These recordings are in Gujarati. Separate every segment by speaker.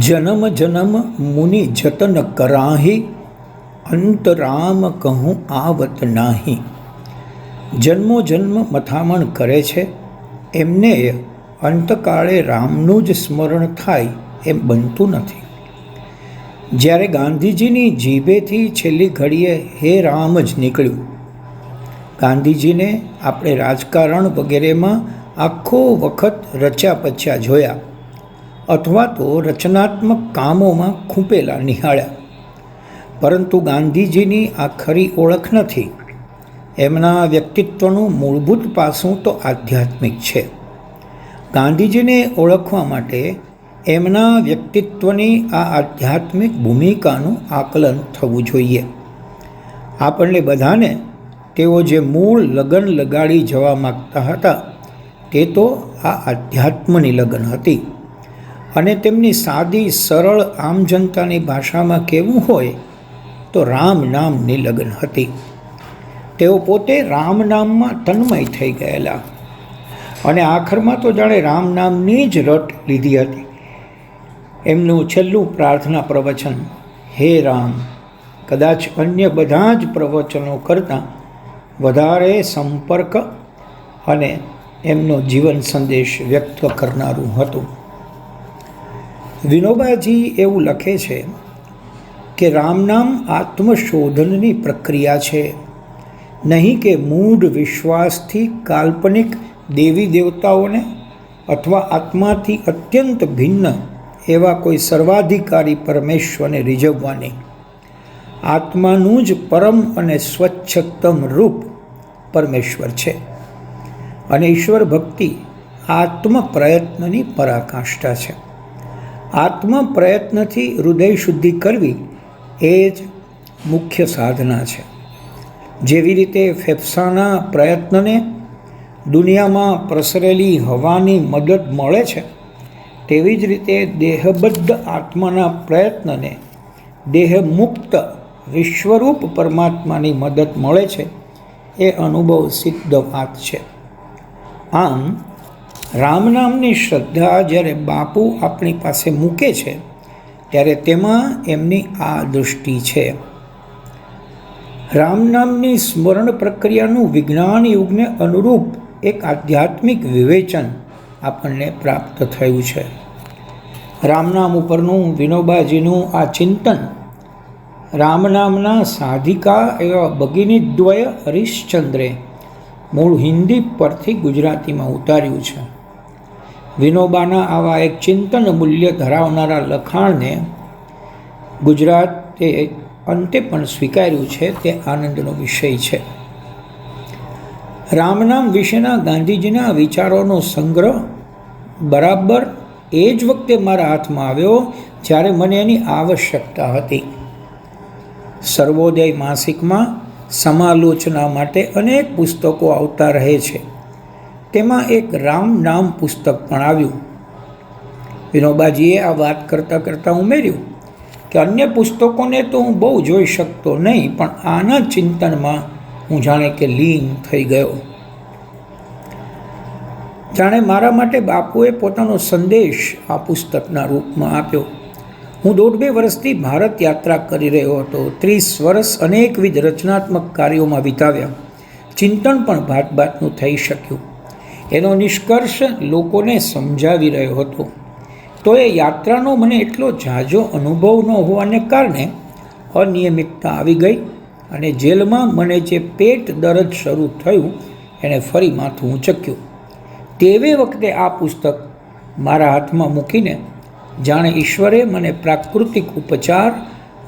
Speaker 1: જન્મ જન્મ મુનિ જતન કરાહી અંતરામ કહું આવત નાહી જન્મો જન્મ મથામણ કરે છે એમને અંતકાળે રામનું જ સ્મરણ થાય એમ બનતું નથી। જ્યારે ગાંધીજીની જીભેથી છેલ્લી ઘડીએ હે રામ જ નીકળ્યું, ગાંધીજીને આપણે રાજકારણ વગેરેમાં આખો વખત રચ્યા પચ્યા જોયા અથવા તો રચનાત્મક કામોમાં ખૂંપેલા નિહાળ્યા. પરંતુ ગાંધીજીની આ ખરી ઓળખ નથી. એમના વ્યક્તિત્વનું મૂળભૂત પાસું તો આધ્યાત્મિક છે. ગાંધીજીને ઓળખવા માટે એમના વ્યક્તિત્વની આ આધ્યાત્મિક ભૂમિકાનું આકલન થવું જોઈએ. આપણને બધાને તેઓ જે મૂળ લગન લગાડી જવા માગતા હતા તે તો આ આધ્યાત્મની લગ્ન હતી. અને તેમની સાદી, સરળ આમ જનતાની ભાષામાં કહેવું હોય તો રામ નામની લગ્ન હતી. તેઓ પોતે રામ નામમાં તન્મય થઈ ગયેલા. અને આખરમાં તો જાણે રામ નામની જ રટ લીધી હતી. એમનું છેલ્લું પ્રાર્થના પ્રવચન, હે રામ, કદાચ અન્ય બધા જ પ્રવચનો કરતાં વધારે સંપર્ક અને એમનો જીવન સંદેશ વ્યક્ત કરનારું હતું. વિનોબાજી એવું લખે છે કે રામનામ આત્મશોધનની પ્રક્રિયા છે. નહીં કે મૂઢ વિશ્વાસથી કાલ્પનિક દેવી દેવતાઓને અથવા આત્માથી અત્યંત ભિન્ન એવા કોઈ સર્વાધિકારી પરમેશ્વરને રીઝવવાની. આત્માનું જ પરમ અને સ્વચ્છતમ રૂપ પરમેશ્વર છે. અને ઈશ્વર ભક્તિ આત્મ પ્રયત્નની પરાકાષ્ઠા છે. આત્મ પ્રયત્નથી હૃદય શુદ્ધિ કરવી એ જ મુખ્ય સાધના છે. જેવી રીતે ફેફસાના પ્રયત્નને દુનિયામાં પ્રસરેલી હવાની મદદ મળે છે, તેવી જ રીતે દેહબદ્ધ આત્માના પ્રયત્નને દેહ મુક્ત વિશ્વરૂપ પરમાત્માની મદદ મળે છે, એ અનુભવ સિદ્ધ વાત છે. આમ, રામ નામની શ્રદ્ધા જ્યારે બાપુ આપણી પાસે મૂકે છે, ત્યારે તેમાં એમની આ દૃષ્ટિ છે. રામ નામની સ્મરણ પ્રક્રિયાનું વિજ્ઞાન યુગને અનુરૂપ એક આધ્યાત્મિક વિવેચન આપણને પ્રાપ્ત થયું છે. રામનામ ઉપરનું વિનોબાજીનું આ ચિંતન, રામ નામના સાધિકા એવા બગીની દ્વય હરીશચંદ્રે મૂળ હિન્દી પરથી ગુજરાતીમાં ઉતાર્યું છે. વિનોબાના આવા એક ચિંતન મૂલ્ય ધરાવનારા લખાણને ગુજરાતે અંતે પણ સ્વીકાર્યું છે, તે આનંદનો વિષય છે. રામનામ વિશેના ગાંધીજીના વિચારોનો સંગ્રહ બરાબર એ જ વખતે મારા હાથમાં આવ્યો જ્યારે મને એની આવશ્યકતા હતી. સર્વોદય માસિકમાં સમાલોચના માટે અનેક પુસ્તકો આવતા રહે છે. તેમાં એક રામ નામ પુસ્તક પણ આવ્યું. વિનોબાજીએ આ વાત કરતાં કરતાં ઉમેર્યું કે અન્ય પુસ્તકોને તો હું બહુ જોઈ શકતો નહીં, પણ આના ચિંતનમાં હું જાણે કે લીન થઈ ગયો. જાણે મારા માટે બાપુએ પોતાનો સંદેશ આ પુસ્તકના રૂપમાં આપ્યો. હું દોઢ બે વર્ષથી ભારત યાત્રા કરી રહ્યો હતો. ત્રીસ વર્ષ અનેકવિધ રચનાત્મક કાર્યોમાં વિતાવ્યા. ચિંતન પણ ભાત ભાતનું થઈ શક્યું. એનો નિષ્કર્ષ લોકોને સમજાવી રહ્યો હતો. તો એ યાત્રાનો મને એટલો ઝાઝો અનુભવ ન હોવાને કારણે અનિયમિતતા આવી ગઈ અને જેલમાં મને જે પેટ દરદ શરૂ થયું, એણે ફરી માથું ઊંચક્યું. તેવે વખતે આ પુસ્તક મારા હાથમાં મૂકીને જાણે ઈશ્વરે મને પ્રાકૃતિક ઉપચાર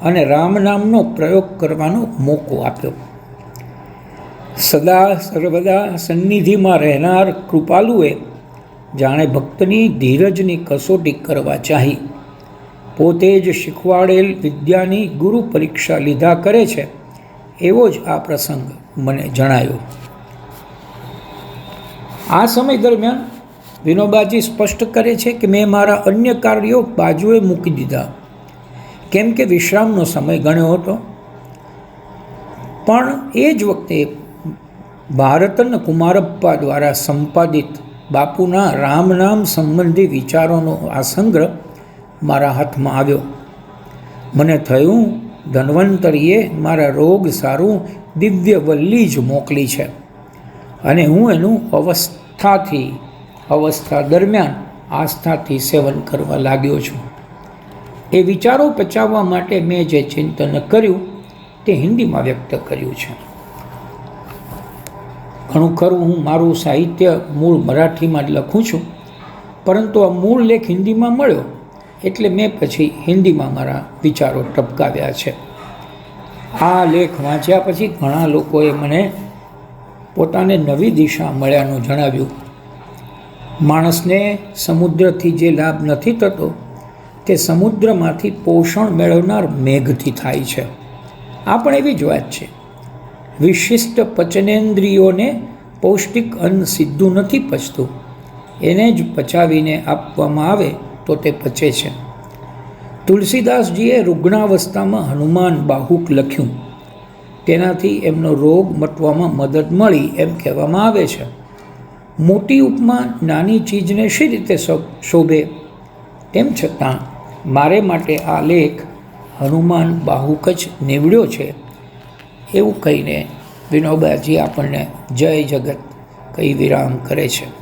Speaker 1: અને રામ નામનો પ્રયોગ કરવાનો મોકો આપ્યો. સદા સર્વદા સન્નિધિમાં રહેનાર કૃપાલુએ જાણે ભક્તની ધીરજની કસોટી કરવા ચાહી. પોતે જ શીખવાડેલ વિદ્યાની ગુરુ પરીક્ષા લીધા કરે છે, એવો જ આ પ્રસંગ મને જણાયો. આ સમય દરમિયાન વિનોબાજી સ્પષ્ટ કરે છે કે મેં મારા અન્ય કાર્યો બાજુએ મૂકી દીધા. કેમ કે વિશ્રામનો સમય ગણ્યો હતો. પણ એ જ વખતે ભારતન કુમારપ્પા દ્વારા સંપાદિત બાપુના રામ નામ સંબંધી વિચારોનો આ સંગ્રહ મારા હાથમાં આવ્યો. મને થયું, ધન્વંતરીએ મારા રોગ સારું દિવ્ય વલ્લી જ મોકલી છે અને હું એનું અવસ્થાથી અવસ્થા દરમિયાન આસ્થાથી સેવન કરવા લાગ્યો છું. એ વિચારો પચાવવા માટે મેં જે ચિંતન કર્યું તે હિન્દીમાં વ્યક્ત કર્યું છે. ઘણું ખરું હું મારું સાહિત્ય મૂળ મરાઠીમાં જ લખું છું, પરંતુ આ મૂળ લેખ હિન્દીમાં મળ્યો એટલે મેં પછી હિન્દીમાં મારા વિચારો ટપકાવ્યા છે. આ લેખ વાંચ્યા પછી ઘણા લોકોએ મને પોતાને નવી દિશા મળ્યાનું જણાવ્યું. માણસને સમુદ્રથી જે લાભ નથી થતો, તે સમુદ્રમાંથી પોષણ મેળવનાર મેઘથી થાય છે. આ પણ એવી જ વાત છે. વિશિષ્ટ પચનેન્દ્રિયોને પૌષ્ટિક અન્ન સીધું નથી પચતું. એને જ પચાવીને આપવામાં આવે તો તે પચે છે. તુલસીદાસજીએ રૂગ્ણાવસ્થામાં હનુમાન બાહુક લખ્યું. તેનાથી એમનો રોગ મટવામાં મદદ મળી એમ કહેવામાં આવે છે. મોટી ઉપમા નાની ચીજને શી રીતે શોભે? તેમ છતાં, મારે માટે આ લેખ હનુમાન બાહુક જ નીવડ્યો છે. એવું કહીને વિનોબાજી આપણને જય જગત કહી વિરામ કરે છે.